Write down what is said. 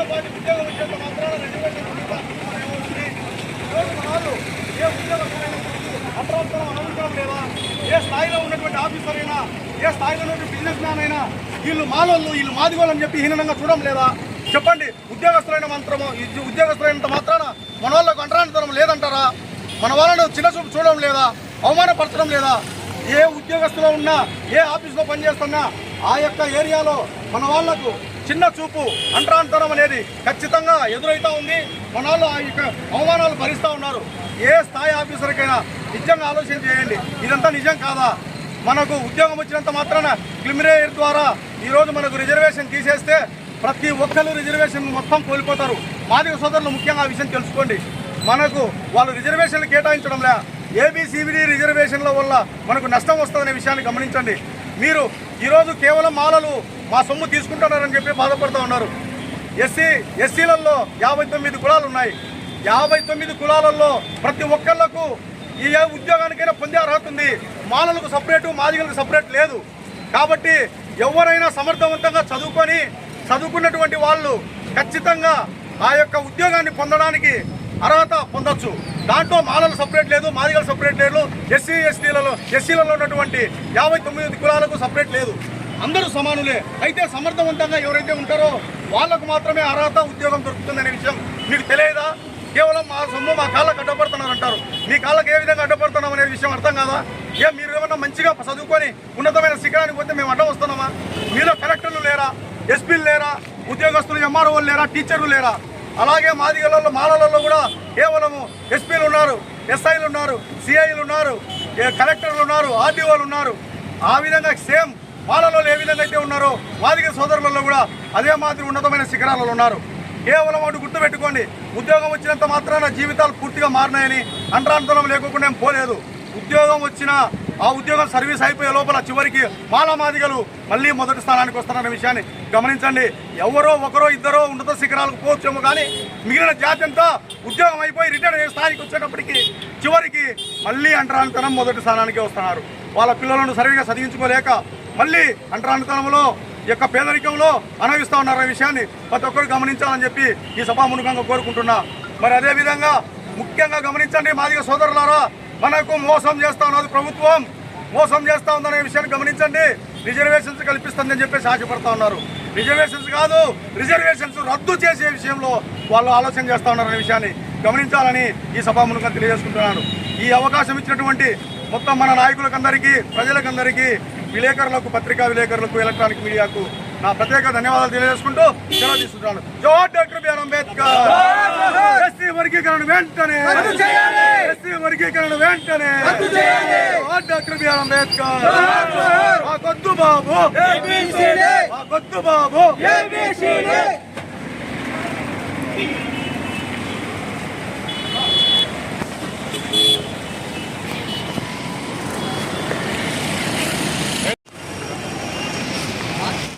చిన్నపాటి ఉద్యోగం వచ్చేంత మాత్రాన రిజర్వేషన్ మీద ఏమవుతుంది? ఈరోజు మన వాళ్ళు ఏ ఉద్యోగస్తులైనా అప్రాప్తం అనుభవించడం లేదా? ఏ స్థాయిలో ఉన్నటువంటి ఆఫీసర్ అయినా ఏ స్థాయిలో ఉన్నటువంటి బిజినెస్ మ్యాన్ అయినా వీళ్ళు మాలోళ్ళు వీళ్ళు మాదిగోళ్ళు చెప్పి హీనంగా చూడడం లేదా? చెప్పండి. ఉద్యోగస్తులైన మంత్రము ఈ ఉద్యోగస్తులైనంత మాత్రాన మన వాళ్ళకు అంటరానితనం లేదంటారా? మన వాళ్ళను చిన్న చూపు చూడడం లేదా? అవమానపరచడం లేదా? ఏ ఉద్యోగస్తులో ఉన్నా ఏ ఆఫీస్లో పనిచేస్తున్నా ఆ యొక్క ఏరియాలో మన వాళ్ళకు చిన్న చూపు అంటరాంతరం అనేది ఖచ్చితంగా ఎదురైతా ఉంది. మన ఆ యొక్క అవమానాలు భరిస్తూ ఉన్నారు. ఏ స్థాయి ఆఫీసర్కైనా నిజంగా ఆలోచన చేయండి. ఇదంతా నిజం కాదా? మనకు ఉద్యోగం వచ్చినంత మాత్రాన క్లిమిరేయర్ ద్వారా ఈరోజు మనకు రిజర్వేషన్ తీసేస్తే ప్రతి ఒక్కరు రిజర్వేషన్ మొత్తం కోల్పోతారు. మాదిక సోదరులు ముఖ్యంగా ఆ విషయం తెలుసుకోండి. మనకు వాళ్ళు రిజర్వేషన్లు కేటాయించడంలే ఏబిసిబిడి రిజర్వేషన్ల వల్ల మనకు నష్టం వస్తుందనే విషయాన్ని గమనించండి. మీరు ఈరోజు కేవలం మాలలు మా సొమ్ము తీసుకుంటున్నారని చెప్పి బాధపడుతూ ఉన్నారు. ఎస్సీ ఎస్సీలలో యాభై తొమ్మిది కులాలు ఉన్నాయి. యాభై తొమ్మిది కులాలలో ప్రతి ఒక్కళ్ళకు ఈ ఏ ఉద్యోగానికైనా పొందే అర్హత ఉంది మాలలకు సపరేటు మాదిగలకు సపరేట్ లేదు. కాబట్టి ఎవరైనా సమర్థవంతంగా చదువుకొని చదువుకున్నటువంటి వాళ్ళు ఖచ్చితంగా ఆ యొక్క ఉద్యోగాన్ని పొందడానికి అర్హత పొందొచ్చు. దాంట్లో మాలలు సపరేట్ లేదు మాదిగలు సపరేట్ లేదు. ఎస్సీ ఎస్టీలలో ఎస్సీలలో ఉన్నటువంటి యాభై తొమ్మిది కులాలకు సపరేట్ లేదు. అందరూ సమానులే. అయితే సమర్థవంతంగా ఎవరైతే ఉంటారో వాళ్ళకు మాత్రమే అర్హత ఉద్యోగం దొరుకుతుందనే విషయం మీకు తెలియదా? కేవలం మా సొమ్ము మా కాళ్ళకు అడ్డపడుతున్నారు అంటారు. మీ కాళ్ళకు ఏ విధంగా అడ్డపడుతున్నాం అనే విషయం అర్థం కాదా? ఏ మీరు ఏమన్నా మంచిగా చదువుకొని ఉన్నతమైన శిఖరానికి పోతే మేము అడ్డం వస్తున్నామా? మీలో కలెక్టర్లు లేరా? ఎస్పీలు లేరా? ఉద్యోగస్తులు ఎంఆర్ఓలు లేరా? టీచర్లు లేరా? అలాగే మాదిగలలో మాలలలో కూడా కేవలము ఎస్పీలు ఉన్నారు ఎస్ఐలు ఉన్నారు సిఐలు ఉన్నారు ఏ కలెక్టర్లు ఉన్నారు ఆర్డీఓలు ఉన్నారు. ఆ విధంగా సేమ్ వాళ్ళలో ఏ విధంగా అయితే ఉన్నారో మాదిగ సోదరులలో కూడా అదే మాదిరి ఉన్నతమైన శిఖరాలలో ఉన్నారు. కేవలం అటు గుర్తుపెట్టుకోండి ఉద్యోగం వచ్చినంత మాత్రాన జీవితాలు పూర్తిగా మారినాయని అంటరాంతరం లేకుండా ఏం పోలేదు. ఉద్యోగం వచ్చిన ఆ ఉద్యోగం సర్వీస్ అయిపోయే లోపల చివరికి మాలామాదిగలు మళ్ళీ మొదటి స్థానానికి వస్తారన్న విషయాన్ని గమనించండి. ఎవరో ఒకరో ఇద్దరో ఉన్నత శిఖరాలకు పోవచ్చేమో కానీ మిగిలిన జాతి అంతా ఉద్యోగం అయిపోయి రిటైర్ అయ్యే స్థాయికి వచ్చేటప్పటికి చివరికి మళ్ళీ అంటరానితనం మొదటి స్థానానికి వస్తున్నారు. వాళ్ళ పిల్లలను సరిగా చదివించుకోలేక మళ్ళీ అంటరానితనంలో యొక్క పేదరికంలో అనవిస్తూ ఉన్నారనే విషయాన్ని ప్రతి ఒక్కరు గమనించాలని చెప్పి ఈ సభాముఖంగా కోరుకుంటున్నా. మరి అదేవిధంగా ముఖ్యంగా గమనించండి మాదిగ సోదరులారా మనకు మోసం చేస్తా ఉన్నది ప్రభుత్వం. మోసం చేస్తూ ఉందనే విషయాన్ని గమనించండి. రిజర్వేషన్స్ కల్పిస్తుందని చెప్పేసి ఆశపడతా ఉన్నారు. రిజర్వేషన్స్ కాదు రిజర్వేషన్స్ రద్దు చేసే విషయంలో వాళ్ళు ఆలోచన చేస్తూ ఉన్నారనే విషయాన్ని గమనించాలని ఈ సభాముఖంగా తెలియజేసుకుంటున్నాను. ఈ అవకాశం ఇచ్చినటువంటి మొత్తం మన నాయకులకందరికీ ప్రజలకందరికీ విలేకరులకు పత్రికా విలేకరులకు ఎలక్ట్రానిక్ మీడియాకు నా ప్రత్యేక ధన్యవాదాలు తెలియజేసుకుంటూ సెలవు తీసుకుంటున్నాను. జోహార్ డాక్టర్ బిఆర్ అంబేద్కర్! ఎస్సీ వర్గీకరణ వెంటనే! ఎస్సీ వర్గీకరణ వెంటనే! జోహార్ డాక్టర్ బిఆర్ అంబేద్కర్! మా కొద్దు బాబు! మా కొద్దు బాబు!